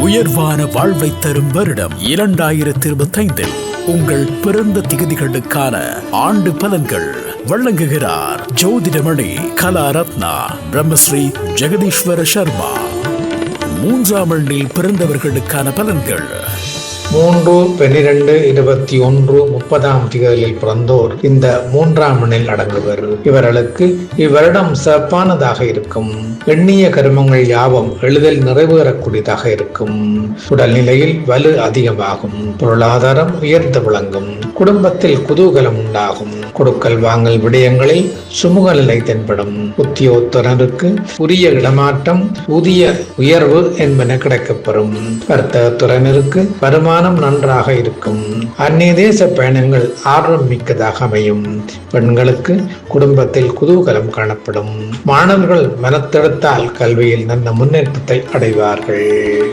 உயர்வான வாழ்வை தரும் வருடம் இரண்டாயிரத்தி இருபத்தைந்தில் உங்கள் பிறந்த திகதிகளுக்கான ஆண்டு பலன்கள் வழங்குகிறார் ஜோதிடமணி கலா ரத்னா பிரம்மஸ்ரீ ஜெகதீஸ்வர சர்மா. மூன்றாம் எண்ணில் பிறந்தவர்களுக்கான பலன்கள் மூன்று பன்னிரண்டு இருபத்தி ஒன்று முப்பதாம் திகதியில் பிறந்தோர் இந்த மூன்றாம் எண்ணில் அடங்குவர். இவர்களுக்கு இவ்வருடம் சிறப்பானதாக இருக்கும். எண்ணிய கருமங்கள் யாவும் எளிதில் நிறைவேறக்கூடியதாக இருக்கும். உடல்நிலையில் வலு அதிகமாகும். பொருளாதாரம் உயர்ந்து விளங்கும். குடும்பத்தில் குதூகலம் உண்டாகும். கொடுக்கல் வாங்கல் விடயங்களில் சுமூக நிலை தென்படும். உத்தியோகத்தினருக்கு உரிய இடமாற்றம் புதிய உயர்வு என்பன கிடைக்கப்பெறும். வர்த்தகத்துறையினருக்கு வருமானம் நன்றாக இருக்கும். அந்நிய தேச பயணங்கள் ஆர்வம் மிக்கதாக அமையும். பெண்களுக்கு குடும்பத்தில் குதூகலம் காணப்படும். மாணவர்கள் மனத்தெடுத்தால் கல்வியில் நல்ல முன்னேற்றத்தை அடைவார்கள்.